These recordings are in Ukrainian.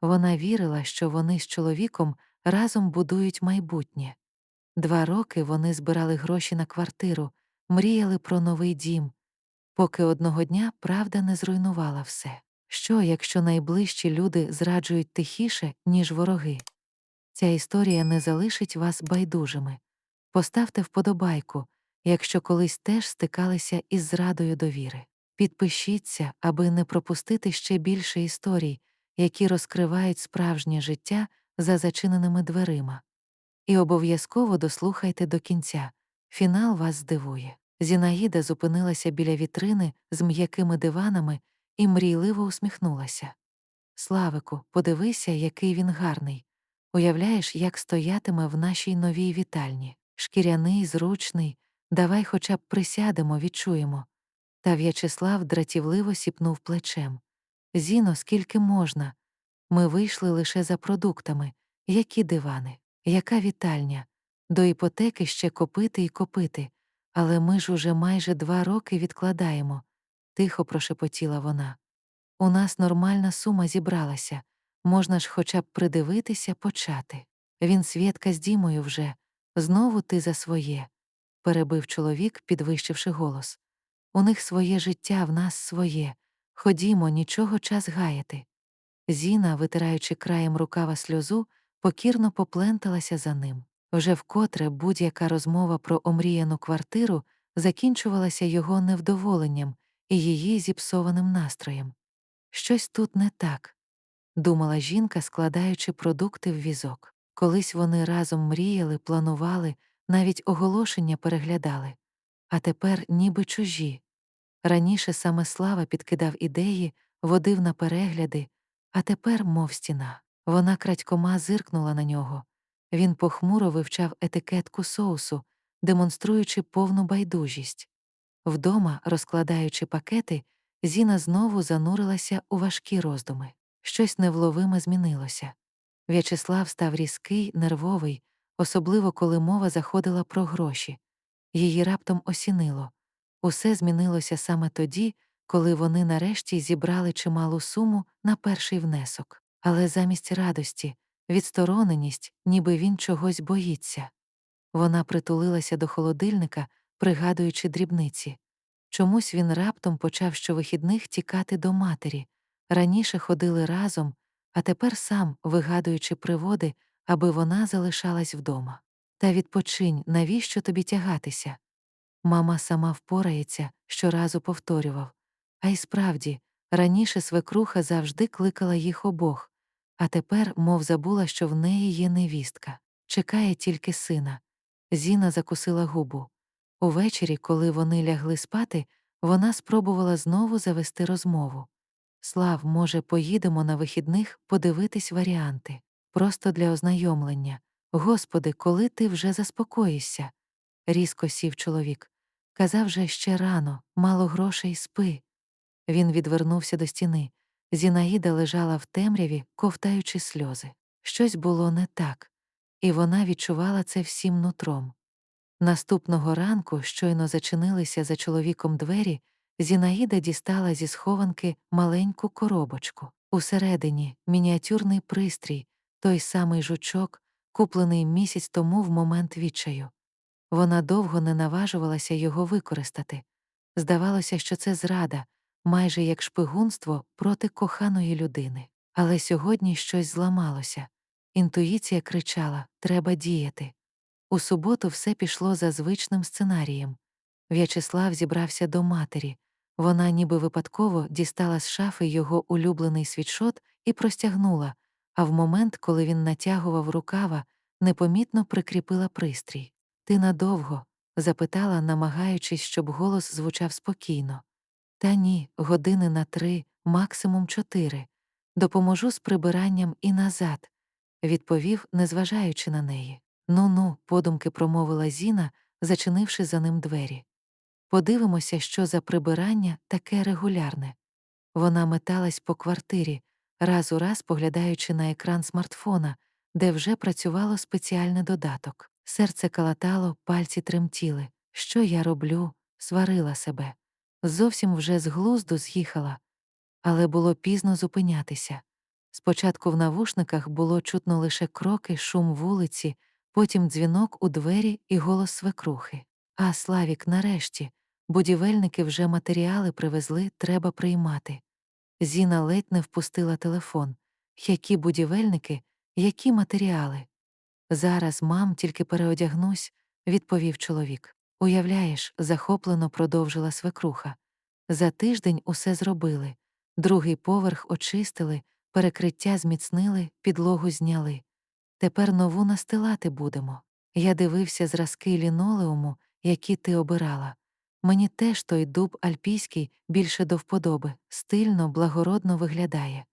Вона вірила, що вони з чоловіком разом будують майбутнє. Два роки вони збирали гроші на квартиру, мріяли про новий дім, поки одного дня правда не зруйнувала все. Що, якщо найближчі люди зраджують тихіше, ніж вороги? Ця історія не залишить вас байдужими. Поставте вподобайку, якщо колись теж стикалися із зрадою довіри. Підпишіться, аби не пропустити ще більше історій, які розкривають справжнє життя за зачиненими дверима. І обов'язково дослухайте до кінця фінал вас здивує. Зінаїда зупинилася біля вітрини з м'якими диванами і мрійливо усміхнулася. Славику, подивися, який він гарний. Уявляєш, як стоятиме в нашій новій вітальні. Шкіряний, зручний, давай хоча б присядемо, відчуємо. Та В'ячеслав дратівливо сіпнув плечем. Зіно, скільки можна. Ми вийшли лише за продуктами. Які дивани, яка вітальня. До іпотеки ще копити і копити, але ми ж уже майже два роки відкладаємо, тихо прошепотіла вона. У нас нормальна сума зібралася, можна ж хоча б придивитися, почати. Він свідка з Дімою вже, знову ти за своє, перебив чоловік, підвищивши голос. У них своє життя, в нас своє. Ходімо, нічого час гаяти. Зіна, витираючи краєм рукава сльозу, покірно попленталася за ним. Вже вкотре будь-яка розмова про омріяну квартиру закінчувалася його невдоволенням і її зіпсованим настроєм. Щось тут не так, думала жінка, складаючи продукти в візок. Колись вони разом мріяли, планували, навіть оголошення переглядали, а тепер ніби чужі. Раніше саме слава підкидав ідеї, водив на перегляди, а тепер, мов стіна. Вона крадькома зиркнула на нього. Він похмуро вивчав етикетку соусу, демонструючи повну байдужість. Вдома, розкладаючи пакети, Зіна знову занурилася у важкі роздуми. Щось невловиме змінилося. В'ячеслав став різкий, нервовий, особливо коли мова заходила про гроші. Її раптом осінило. Усе змінилося саме тоді, коли вони нарешті зібрали чималу суму на перший внесок. Але замість радості, відстороненість, ніби він чогось боїться. Вона притулилася до холодильника, пригадуючи дрібниці. Чомусь він раптом почав щовихідних тікати до матері. Раніше ходили разом, а тепер сам, вигадуючи приводи, аби вона залишалась вдома. Та відпочинь, навіщо тобі тягатися? Мама сама впорається, щоразу повторював. А й справді, раніше свекруха завжди кликала їх обох, а тепер, мов забула, що в неї є невістка, чекає тільки сина. Зіна закусила губу. Увечері, коли вони лягли спати, вона спробувала знову завести розмову. Слав, може, поїдемо на вихідних подивитись варіанти, просто для ознайомлення. Господи, коли ти вже заспокоїшся? різко сів чоловік. Казав же ще рано, мало грошей спи. Він відвернувся до стіни. Зінаїда лежала в темряві, ковтаючи сльози. Щось було не так, і вона відчувала це всім нутром. Наступного ранку, щойно зачинилися за чоловіком двері, Зінаїда дістала зі схованки маленьку коробочку. Усередині мініатюрний пристрій, той самий жучок, куплений місяць тому в момент відчаю. Вона довго не наважувалася його використати. Здавалося, що це зрада, майже як шпигунство проти коханої людини. Але сьогодні щось зламалося. Інтуїція кричала треба діяти. У суботу все пішло за звичним сценарієм. В'ячеслав зібрався до матері. Вона ніби випадково дістала з шафи його улюблений світшот і простягнула, а в момент, коли він натягував рукава, непомітно прикріпила пристрій. Ти надовго? запитала, намагаючись, щоб голос звучав спокійно. Та ні, години на три, максимум чотири. Допоможу з прибиранням і назад, відповів, незважаючи на неї. Ну ну, подумки промовила Зіна, зачинивши за ним двері. Подивимося, що за прибирання таке регулярне. Вона металась по квартирі, раз у раз поглядаючи на екран смартфона, де вже працювало спеціальний додаток. Серце калатало, пальці тремтіли. Що я роблю? сварила себе. Зовсім вже з глузду з'їхала. Але було пізно зупинятися. Спочатку в навушниках було чутно лише кроки, шум вулиці, потім дзвінок у двері і голос свекрухи. А Славік, нарешті, будівельники вже матеріали привезли, треба приймати. Зіна ледь не впустила телефон. Які будівельники, які матеріали? Зараз, мам, тільки переодягнусь, відповів чоловік. Уявляєш, захоплено продовжила свекруха. За тиждень усе зробили. Другий поверх очистили, перекриття зміцнили, підлогу зняли. Тепер нову настилати будемо. Я дивився зразки лінолеуму, які ти обирала. Мені теж той дуб альпійський більше до вподоби, стильно, благородно виглядає.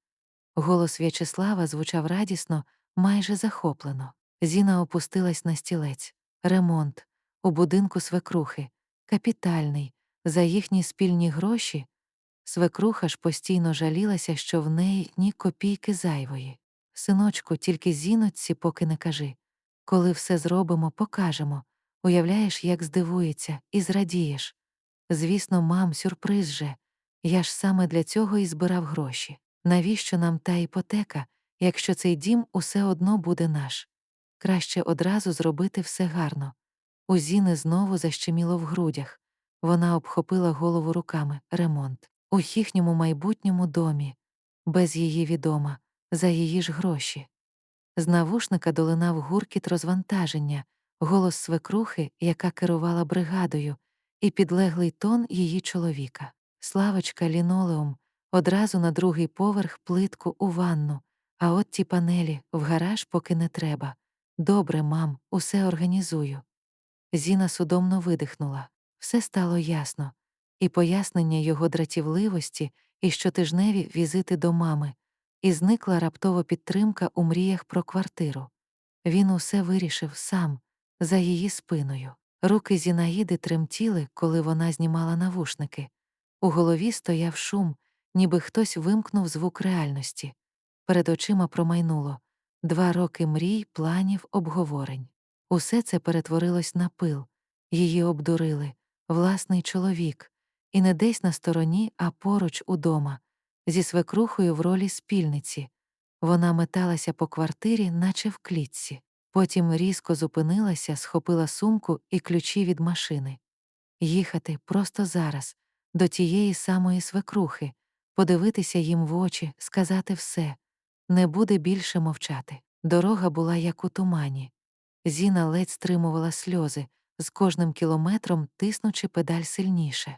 Голос В'ячеслава звучав радісно, майже захоплено. Зіна опустилась на стілець. Ремонт. У будинку свекрухи. Капітальний. За їхні спільні гроші. Свекруха ж постійно жалілася, що в неї ні копійки зайвої. Синочку, тільки зіночці поки не кажи. Коли все зробимо, покажемо. Уявляєш, як здивується, і зрадієш. Звісно, мам, сюрприз же. Я ж саме для цього і збирав гроші. Навіщо нам та іпотека, якщо цей дім усе одно буде наш? Краще одразу зробити все гарно. У Зіни знову защеміло в грудях. Вона обхопила голову руками ремонт. У їхньому майбутньому домі, без її відома, за її ж гроші. З навушника долинав гуркіт розвантаження, голос свекрухи, яка керувала бригадою, і підлеглий тон її чоловіка. Славочка, лінолеум, одразу на другий поверх плитку у ванну, а от ті панелі в гараж поки не треба. Добре, мам, усе організую. Зіна судомно видихнула. Все стало ясно. І пояснення його дратівливості, і щотижневі візити до мами, і зникла раптово підтримка у мріях про квартиру. Він усе вирішив сам, за її спиною. Руки Зінаїди тремтіли, коли вона знімала навушники. У голові стояв шум, ніби хтось вимкнув звук реальності. Перед очима промайнуло два роки мрій, планів, обговорень. Усе це перетворилось на пил, її обдурили, власний чоловік, і не десь на стороні, а поруч удома, зі свекрухою в ролі спільниці. Вона металася по квартирі, наче в клітці. Потім різко зупинилася, схопила сумку і ключі від машини. Їхати просто зараз, до тієї самої свекрухи, подивитися їм в очі, сказати все. Не буде більше мовчати. Дорога була як у тумані. Зіна ледь стримувала сльози, з кожним кілометром тиснучи педаль сильніше.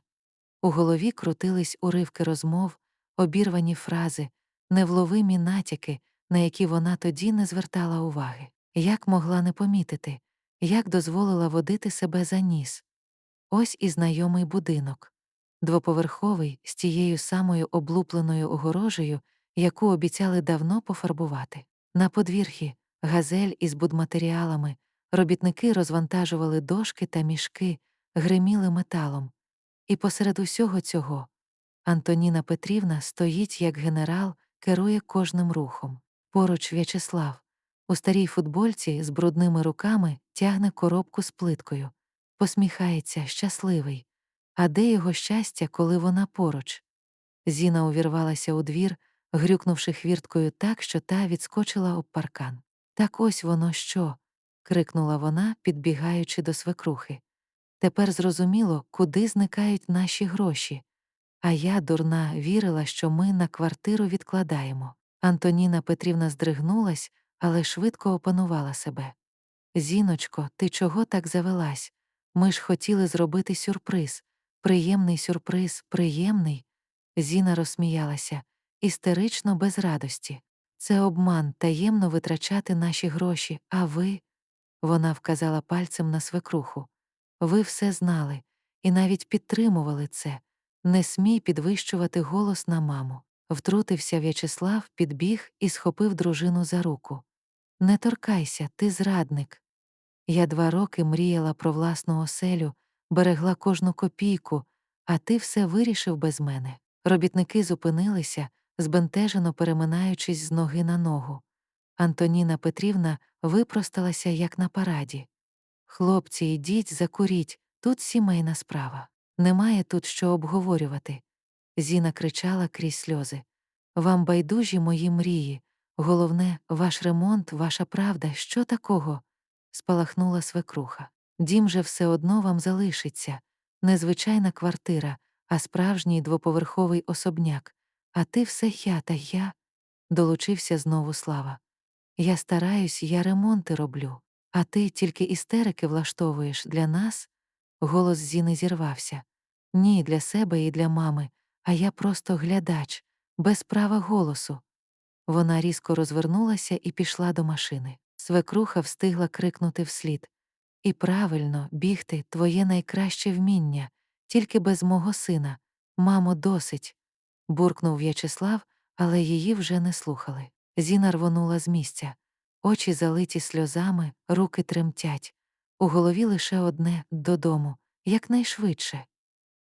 У голові крутились уривки розмов, обірвані фрази, невловимі натяки, на які вона тоді не звертала уваги. Як могла не помітити, як дозволила водити себе за ніс. Ось і знайомий будинок. Двоповерховий з тією самою облупленою огорожею, яку обіцяли давно пофарбувати. На подвір'ї газель із будматеріалами, робітники розвантажували дошки та мішки, гриміли металом. І посеред усього цього Антоніна Петрівна стоїть як генерал, керує кожним рухом. Поруч В'ячеслав, у старій футбольці з брудними руками тягне коробку з плиткою, посміхається, щасливий. А де його щастя, коли вона поруч? Зіна увірвалася у двір, грюкнувши хвірткою так, що та відскочила об паркан. Так ось воно що. крикнула вона, підбігаючи до свекрухи. Тепер зрозуміло, куди зникають наші гроші. А я, дурна, вірила, що ми на квартиру відкладаємо. Антоніна Петрівна здригнулась, але швидко опанувала себе. Зіночко, ти чого так завелась? Ми ж хотіли зробити сюрприз. Приємний сюрприз, приємний. Зіна розсміялася, істерично без радості. Це обман таємно витрачати наші гроші, а ви. Вона вказала пальцем на свекруху. Ви все знали і навіть підтримували це. Не смій підвищувати голос на маму. Втрутився В'ячеслав, підбіг і схопив дружину за руку. Не торкайся, ти зрадник. Я два роки мріяла про власну оселю, берегла кожну копійку, а ти все вирішив без мене. Робітники зупинилися, збентежено переминаючись з ноги на ногу. Антоніна Петрівна випросталася, як на параді. Хлопці, ідіть, закуріть, тут сімейна справа. Немає тут що обговорювати. Зіна кричала крізь сльози. Вам байдужі мої мрії, Головне, ваш ремонт, ваша правда, що такого? спалахнула свекруха. Дім же все одно вам залишиться. Незвичайна квартира, а справжній двоповерховий особняк. А ти все я та я. долучився знову слава. Я стараюсь, я ремонти роблю. А ти тільки істерики влаштовуєш для нас? Голос Зіни зірвався. Ні, для себе і для мами, а я просто глядач, без права голосу. Вона різко розвернулася і пішла до машини. Свекруха встигла крикнути вслід. І правильно, бігти твоє найкраще вміння, тільки без мого сина. Мамо, досить. Буркнув В'ячеслав, але її вже не слухали. Зіна рвонула з місця. Очі залиті сльозами, руки тремтять. У голові лише одне додому, якнайшвидше.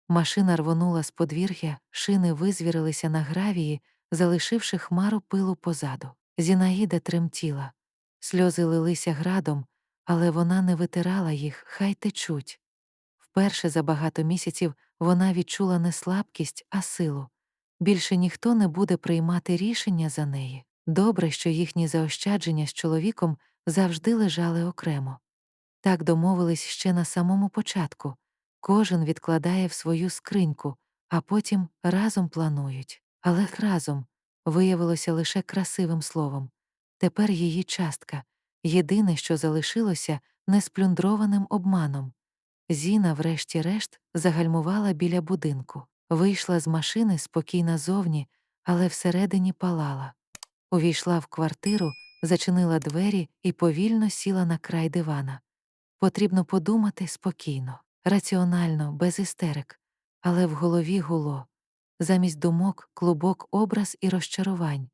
Машина рвонула з подвір'я, шини визвірилися на гравії, залишивши хмару пилу позаду. Зінаїда тремтіла. Сльози лилися градом, але вона не витирала їх, хай течуть. Вперше за багато місяців вона відчула не слабкість, а силу. Більше ніхто не буде приймати рішення за неї. Добре, що їхні заощадження з чоловіком завжди лежали окремо. Так домовились ще на самому початку кожен відкладає в свою скриньку, а потім разом планують. Але разом виявилося лише красивим словом. Тепер її частка єдине, що залишилося несплюндрованим обманом. Зіна, врешті-решт, загальмувала біля будинку, вийшла з машини спокійна зовні, але всередині палала. Увійшла в квартиру, зачинила двері і повільно сіла на край дивана. Потрібно подумати спокійно, раціонально, без істерик, але в голові гуло. Замість думок, клубок, образ і розчарувань.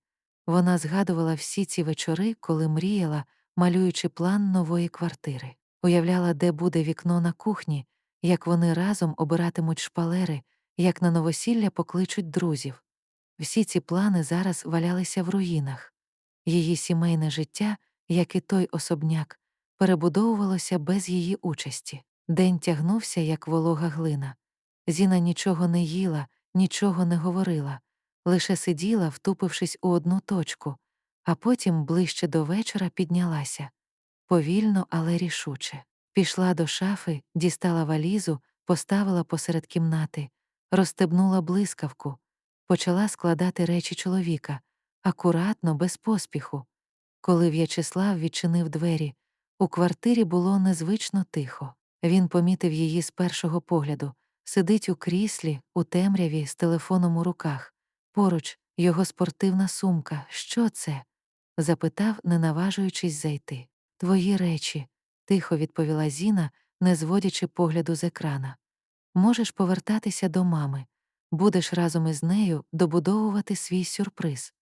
Вона згадувала всі ці вечори, коли мріяла, малюючи план нової квартири, уявляла, де буде вікно на кухні, як вони разом обиратимуть шпалери, як на новосілля покличуть друзів. Всі ці плани зараз валялися в руїнах. Її сімейне життя, як і той особняк, перебудовувалося без її участі. День тягнувся, як волога глина. Зіна нічого не їла, нічого не говорила, лише сиділа, втупившись у одну точку, а потім ближче до вечора піднялася. Повільно, але рішуче. Пішла до шафи, дістала валізу, поставила посеред кімнати, розстебнула блискавку, почала складати речі чоловіка, акуратно, без поспіху. Коли В'ячеслав відчинив двері, у квартирі було незвично тихо. Він помітив її з першого погляду, сидить у кріслі, у темряві, з телефоном у руках. Поруч його спортивна сумка. Що це? запитав, не наважуючись зайти. Твої речі, тихо відповіла Зіна, не зводячи погляду з екрана. Можеш повертатися до мами, будеш разом із нею добудовувати свій сюрприз.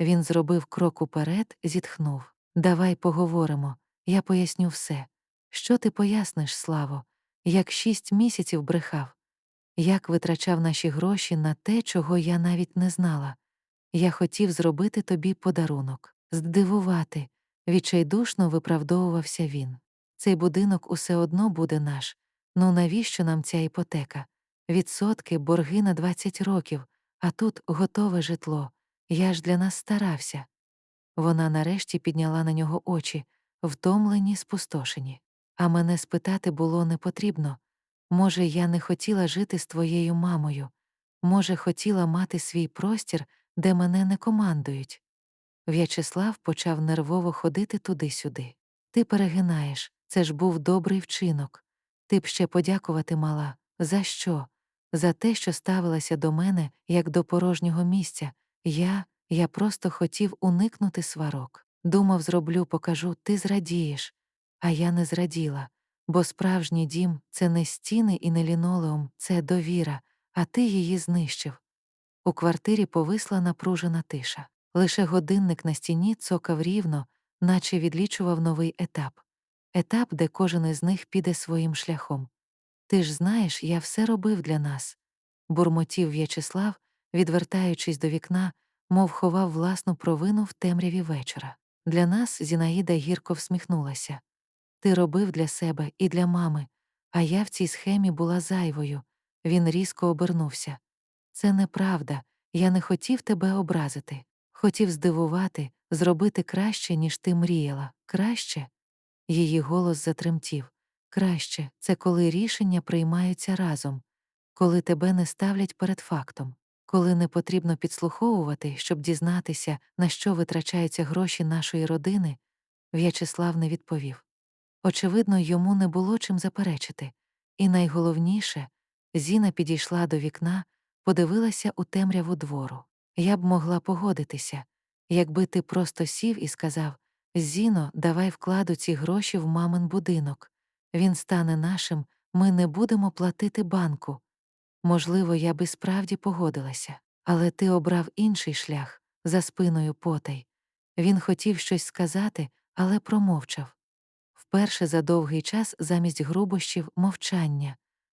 Він зробив крок уперед, зітхнув. Давай поговоримо, я поясню все. Що ти поясниш, Славо, як шість місяців брехав, як витрачав наші гроші на те, чого я навіть не знала. Я хотів зробити тобі подарунок, здивувати, відчайдушно виправдовувався він. Цей будинок усе одно буде наш. Ну навіщо нам ця іпотека? Відсотки, борги на 20 років, а тут готове житло. Я ж для нас старався. Вона нарешті підняла на нього очі, втомлені, спустошені. А мене спитати було не потрібно. Може, я не хотіла жити з твоєю мамою, може, хотіла мати свій простір, де мене не командують. В'ячеслав почав нервово ходити туди-сюди. Ти перегинаєш, це ж був добрий вчинок. Ти б ще подякувати мала. За що? За те, що ставилася до мене, як до порожнього місця. Я, я просто хотів уникнути сварок. Думав, зроблю, покажу, ти зрадієш. А я не зраділа, бо справжній дім це не стіни і не лінолеум, це довіра, а ти її знищив. У квартирі повисла напружена тиша. Лише годинник на стіні цокав рівно, наче відлічував новий етап етап, де кожен із них піде своїм шляхом. Ти ж знаєш, я все робив для нас. бурмотів В'ячеслав, відвертаючись до вікна, мов ховав власну провину в темряві вечора. Для нас Зінаїда гірко всміхнулася. Ти робив для себе і для мами, а я в цій схемі була зайвою. Він різко обернувся. Це неправда, я не хотів тебе образити. Хотів здивувати, зробити краще, ніж ти мріяла. Краще? Її голос затремтів. Краще це коли рішення приймаються разом, коли тебе не ставлять перед фактом, коли не потрібно підслуховувати, щоб дізнатися, на що витрачаються гроші нашої родини, В'ячеслав не відповів. Очевидно, йому не було чим заперечити. І найголовніше, Зіна підійшла до вікна, подивилася у темряву двору. Я б могла погодитися, якби ти просто сів і сказав Зіно, давай вкладу ці гроші в мамин будинок. Він стане нашим, ми не будемо платити банку. Можливо, я би справді погодилася, але ти обрав інший шлях за спиною потай. Він хотів щось сказати, але промовчав. Вперше за довгий час замість грубощів мовчання,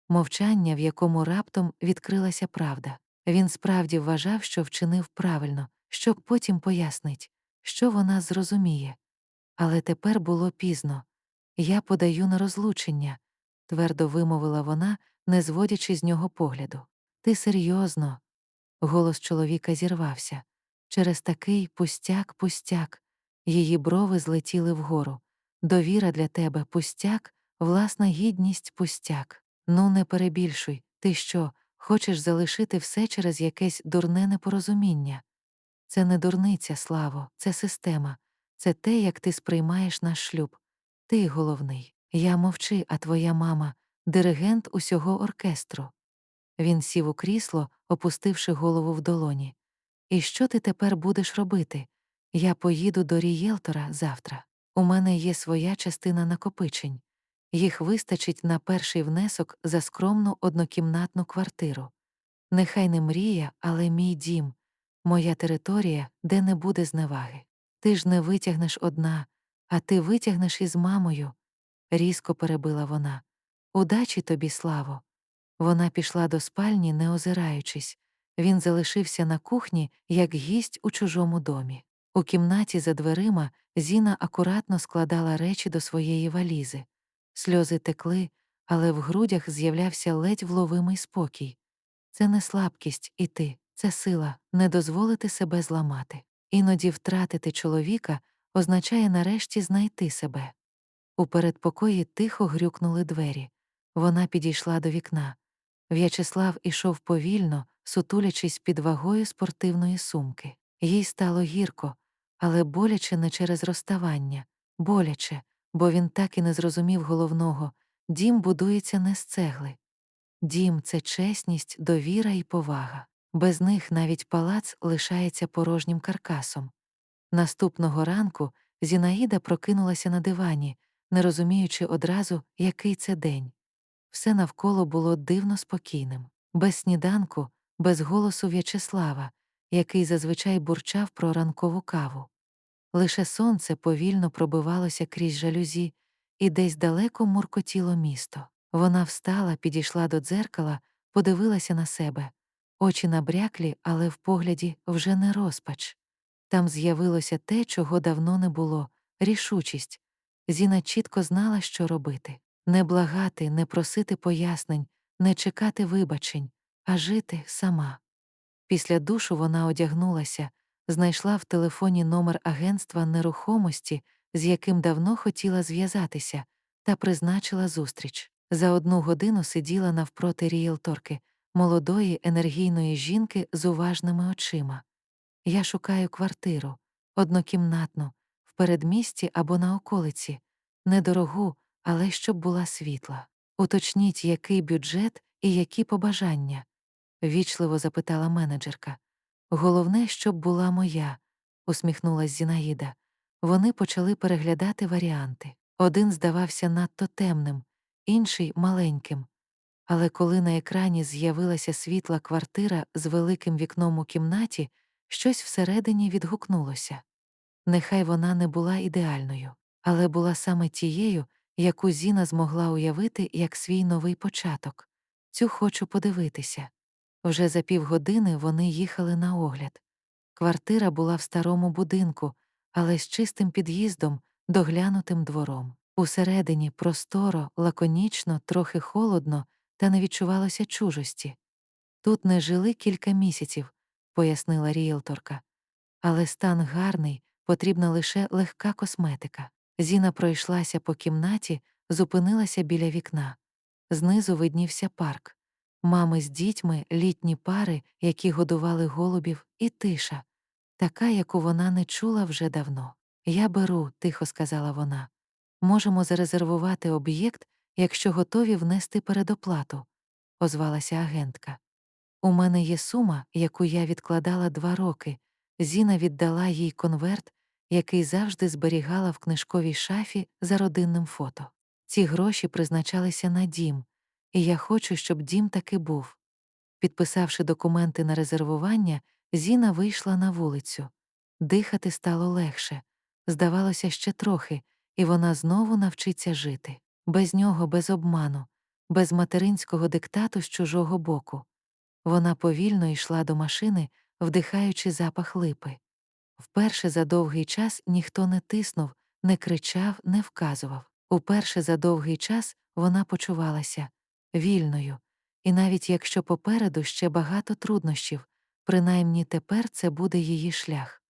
мовчання, в якому раптом відкрилася правда. Він справді вважав, що вчинив правильно, щоб потім пояснить, що вона зрозуміє. Але тепер було пізно. Я подаю на розлучення, твердо вимовила вона, не зводячи з нього погляду. Ти серйозно. Голос чоловіка зірвався. Через такий пустяк, пустяк. Її брови злетіли вгору. Довіра для тебе пустяк, власна гідність пустяк. Ну, не перебільшуй. Ти що, хочеш залишити все через якесь дурне непорозуміння? Це не дурниця, Славо, це система, це те, як ти сприймаєш наш шлюб. Ти головний. Я мовчи, а твоя мама диригент усього оркестру. Він сів у крісло, опустивши голову в долоні. І що ти тепер будеш робити? Я поїду до рієлтора завтра. У мене є своя частина накопичень. Їх вистачить на перший внесок за скромну однокімнатну квартиру. Нехай не мрія, але мій дім, моя територія, де не буде зневаги. Ти ж не витягнеш одна, а ти витягнеш із мамою, різко перебила вона. Удачі тобі, славо. Вона пішла до спальні, не озираючись. Він залишився на кухні, як гість у чужому домі. У кімнаті за дверима Зіна акуратно складала речі до своєї валізи. Сльози текли, але в грудях з'являвся ледь вловимий спокій. Це не слабкість іти, це сила не дозволити себе зламати. Іноді втратити чоловіка означає нарешті знайти себе. У передпокої тихо грюкнули двері. Вона підійшла до вікна. В'ячеслав ішов повільно, сутулячись під вагою спортивної сумки. Їй стало гірко, але боляче не через розставання, боляче, бо він так і не зрозумів головного дім будується не з цегли. Дім це чесність, довіра і повага. Без них навіть палац лишається порожнім каркасом. Наступного ранку Зінаїда прокинулася на дивані, не розуміючи одразу, який це день. Все навколо було дивно спокійним, без сніданку, без голосу В'ячеслава, який зазвичай бурчав про ранкову каву. Лише сонце повільно пробивалося крізь жалюзі, і десь далеко муркотіло місто. Вона встала, підійшла до дзеркала, подивилася на себе. Очі набряклі, але в погляді вже не розпач. Там з'явилося те, чого давно не було рішучість. Зіна чітко знала, що робити не благати, не просити пояснень, не чекати вибачень, а жити сама. Після душу вона одягнулася, знайшла в телефоні номер агентства нерухомості, з яким давно хотіла зв'язатися, та призначила зустріч. За одну годину сиділа навпроти рієлторки, молодої енергійної жінки з уважними очима. Я шукаю квартиру, однокімнатну, в передмісті або на околиці, недорогу, але щоб була світла. Уточніть, який бюджет і які побажання, вічливо запитала менеджерка. Головне, щоб була моя, усміхнулась Зінаїда. Вони почали переглядати варіанти. Один здавався надто темним, інший маленьким. Але коли на екрані з'явилася світла квартира з великим вікном у кімнаті, щось всередині відгукнулося. Нехай вона не була ідеальною, але була саме тією, яку Зіна змогла уявити як свій новий початок. Цю хочу подивитися. Вже за півгодини вони їхали на огляд. Квартира була в старому будинку, але з чистим під'їздом, доглянутим двором. Усередині просторо, лаконічно, трохи холодно, та не відчувалося чужості. Тут не жили кілька місяців, пояснила рієлторка. Але стан гарний, потрібна лише легка косметика. Зіна пройшлася по кімнаті, зупинилася біля вікна. Знизу виднівся парк. Мами з дітьми, літні пари, які годували голубів, і тиша, така, яку вона не чула вже давно. Я беру, тихо сказала вона. Можемо зарезервувати об'єкт, якщо готові внести передоплату, озвалася агентка. У мене є сума, яку я відкладала два роки. Зіна віддала їй конверт, який завжди зберігала в книжковій шафі за родинним фото. Ці гроші призначалися на дім, і я хочу, щоб дім таки був. Підписавши документи на резервування, Зіна вийшла на вулицю. Дихати стало легше. Здавалося, ще трохи, і вона знову навчиться жити. Без нього, без обману, без материнського диктату з чужого боку. Вона повільно йшла до машини, вдихаючи запах липи. Вперше за довгий час ніхто не тиснув, не кричав, не вказував. Уперше за довгий час вона почувалася вільною, і навіть якщо попереду ще багато труднощів, принаймні тепер це буде її шлях.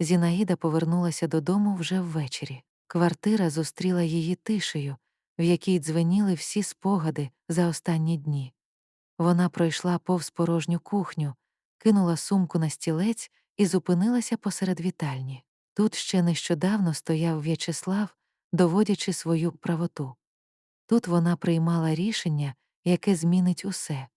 Зінаїда повернулася додому вже ввечері. Квартира зустріла її тишею, в якій дзвеніли всі спогади за останні дні. Вона пройшла повз порожню кухню, кинула сумку на стілець і зупинилася посеред вітальні. Тут ще нещодавно стояв В'ячеслав, доводячи свою правоту. Тут вона приймала рішення, яке змінить усе.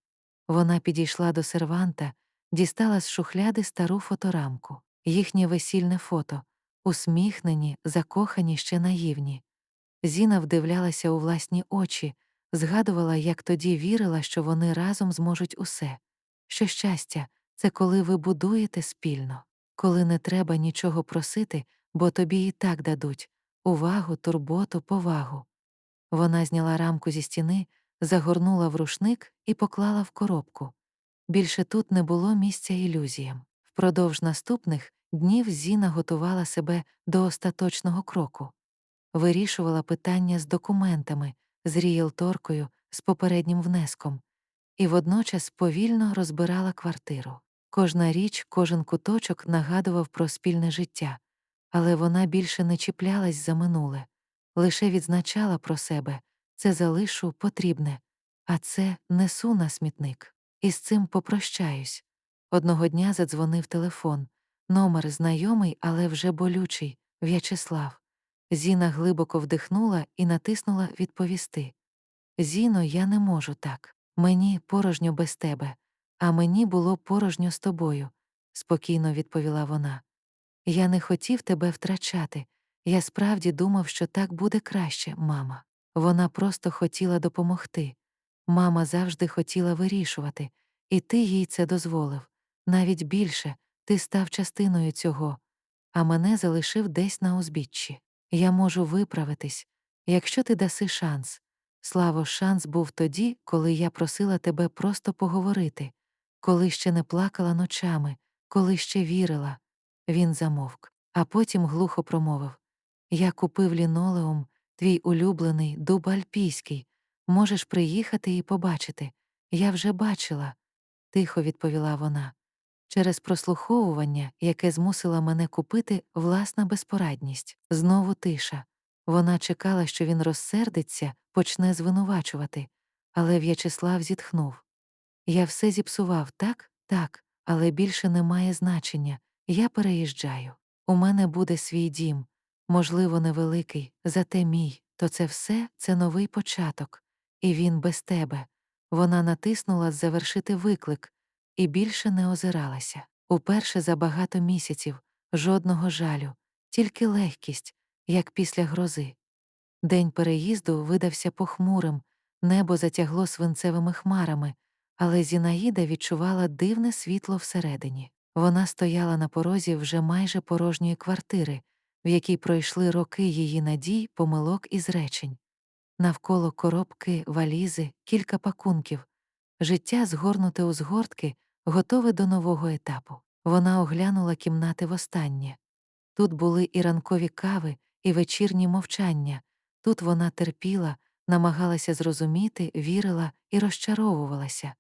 Вона підійшла до серванта, дістала з шухляди стару фоторамку, їхнє весільне фото, усміхнені, закохані ще наївні. Зіна вдивлялася у власні очі, згадувала, як тоді вірила, що вони разом зможуть усе. Що щастя, це коли ви будуєте спільно, коли не треба нічого просити, бо тобі і так дадуть увагу, турботу, повагу. Вона зняла рамку зі стіни, загорнула в рушник і поклала в коробку. Більше тут не було місця ілюзіям. Впродовж наступних днів Зіна готувала себе до остаточного кроку, вирішувала питання з документами, з рієлторкою, з попереднім внеском, і водночас повільно розбирала квартиру. Кожна річ, кожен куточок нагадував про спільне життя, але вона більше не чіплялась за минуле, лише відзначала про себе це залишу потрібне, а це несу на смітник. І з цим попрощаюсь. Одного дня задзвонив телефон. Номер знайомий, але вже болючий В'ячеслав. Зіна глибоко вдихнула і натиснула відповісти. Зіно, я не можу так. Мені порожньо без тебе, а мені було порожньо з тобою, спокійно відповіла вона. Я не хотів тебе втрачати. Я справді думав, що так буде краще, мама. Вона просто хотіла допомогти. Мама завжди хотіла вирішувати, і ти їй це дозволив. Навіть більше ти став частиною цього, а мене залишив десь на узбіччі. Я можу виправитись, якщо ти даси шанс. Славо, шанс був тоді, коли я просила тебе просто поговорити, коли ще не плакала ночами, коли ще вірила. Він замовк, а потім глухо промовив Я купив лінолеум, твій улюблений дуб альпійський. Можеш приїхати і побачити. Я вже бачила, тихо відповіла вона. Через прослуховування, яке змусило мене купити власна безпорадність, знову тиша. Вона чекала, що він розсердиться, почне звинувачувати, але В'ячеслав зітхнув. Я все зіпсував, так, так, але більше не має значення. Я переїжджаю. У мене буде свій дім, можливо, невеликий, зате мій, то це все це новий початок, і він без тебе. Вона натиснула завершити виклик і більше не озиралася. Уперше за багато місяців, жодного жалю, тільки легкість, як після грози. День переїзду видався похмурим, небо затягло свинцевими хмарами, але Зінаїда відчувала дивне світло всередині. Вона стояла на порозі вже майже порожньої квартири, в якій пройшли роки її надій, помилок і зречень. Навколо коробки, валізи, кілька пакунків, життя згорнуте у згортки, готове до нового етапу. Вона оглянула кімнати востаннє. Тут були і ранкові кави, і вечірні мовчання, тут вона терпіла, намагалася зрозуміти, вірила і розчаровувалася.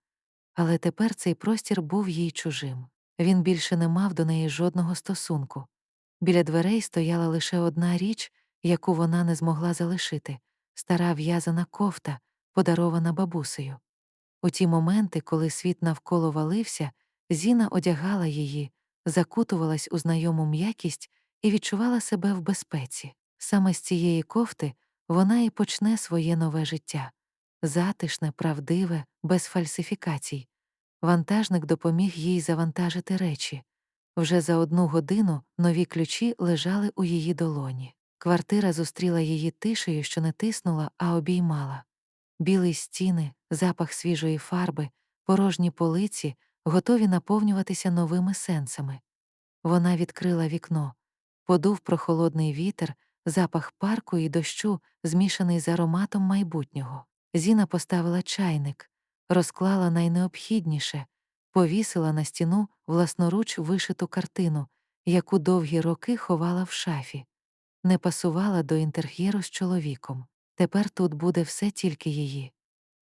Але тепер цей простір був їй чужим. Він більше не мав до неї жодного стосунку. Біля дверей стояла лише одна річ, яку вона не змогла залишити стара в'язана кофта, подарована бабусею. У ті моменти, коли світ навколо валився, Зіна одягала її, закутувалась у знайому м'якість і відчувала себе в безпеці. Саме з цієї кофти вона і почне своє нове життя затишне, правдиве, без фальсифікацій. Вантажник допоміг їй завантажити речі. Вже за одну годину нові ключі лежали у її долоні. Квартира зустріла її тишею, що не тиснула, а обіймала. Білі стіни, запах свіжої фарби, порожні полиці, готові наповнюватися новими сенсами. Вона відкрила вікно, подув прохолодний вітер, запах парку і дощу, змішаний з ароматом майбутнього. Зіна поставила чайник, розклала найнеобхідніше, повісила на стіну власноруч вишиту картину, яку довгі роки ховала в шафі, не пасувала до інтер'єру з чоловіком. Тепер тут буде все тільки її.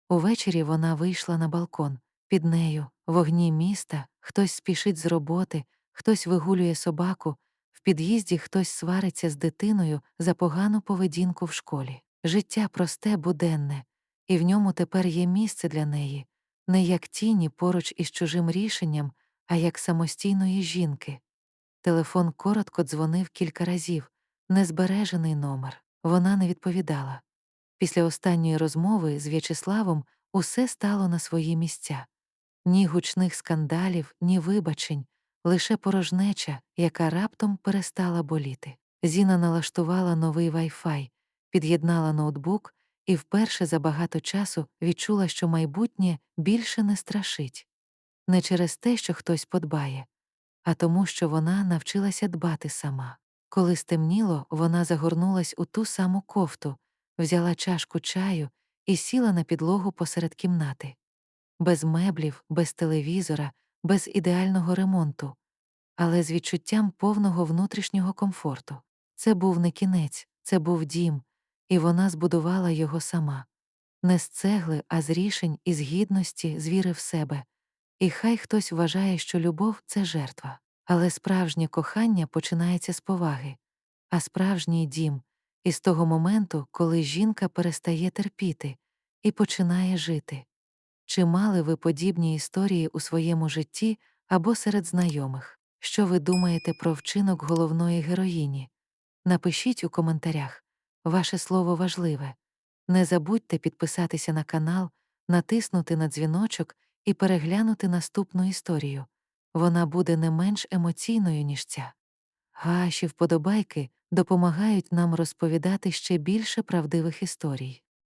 Увечері вона вийшла на балкон. Під нею, вогні міста, хтось спішить з роботи, хтось вигулює собаку, в під'їзді хтось свариться з дитиною за погану поведінку в школі. Життя просте, буденне, і в ньому тепер є місце для неї, не як тіні поруч із чужим рішенням, а як самостійної жінки. Телефон коротко дзвонив кілька разів, незбережений номер. Вона не відповідала. Після останньої розмови з В'ячеславом усе стало на свої місця. Ні гучних скандалів, ні вибачень, лише порожнеча, яка раптом перестала боліти. Зіна налаштувала новий Wi-Fi, під'єднала ноутбук і вперше за багато часу відчула, що майбутнє більше не страшить. Не через те, що хтось подбає, а тому, що вона навчилася дбати сама. Коли стемніло, вона загорнулась у ту саму кофту, взяла чашку чаю і сіла на підлогу посеред кімнати. Без меблів, без телевізора, без ідеального ремонту, але з відчуттям повного внутрішнього комфорту. Це був не кінець, це був дім, і вона збудувала його сама. Не з цегли, а з рішень і з гідності, з віри в себе. І хай хтось вважає, що любов це жертва. Але справжнє кохання починається з поваги, а справжній дім із того моменту, коли жінка перестає терпіти і починає жити. Чи мали ви подібні історії у своєму житті або серед знайомих? Що ви думаєте про вчинок головної героїні? Напишіть у коментарях. Ваше слово важливе. Не забудьте підписатися на канал, натиснути на дзвіночок і переглянути наступну історію. Вона буде не менш емоційною, ніж ця. Ваші вподобайки допомагають нам розповідати ще більше правдивих історій.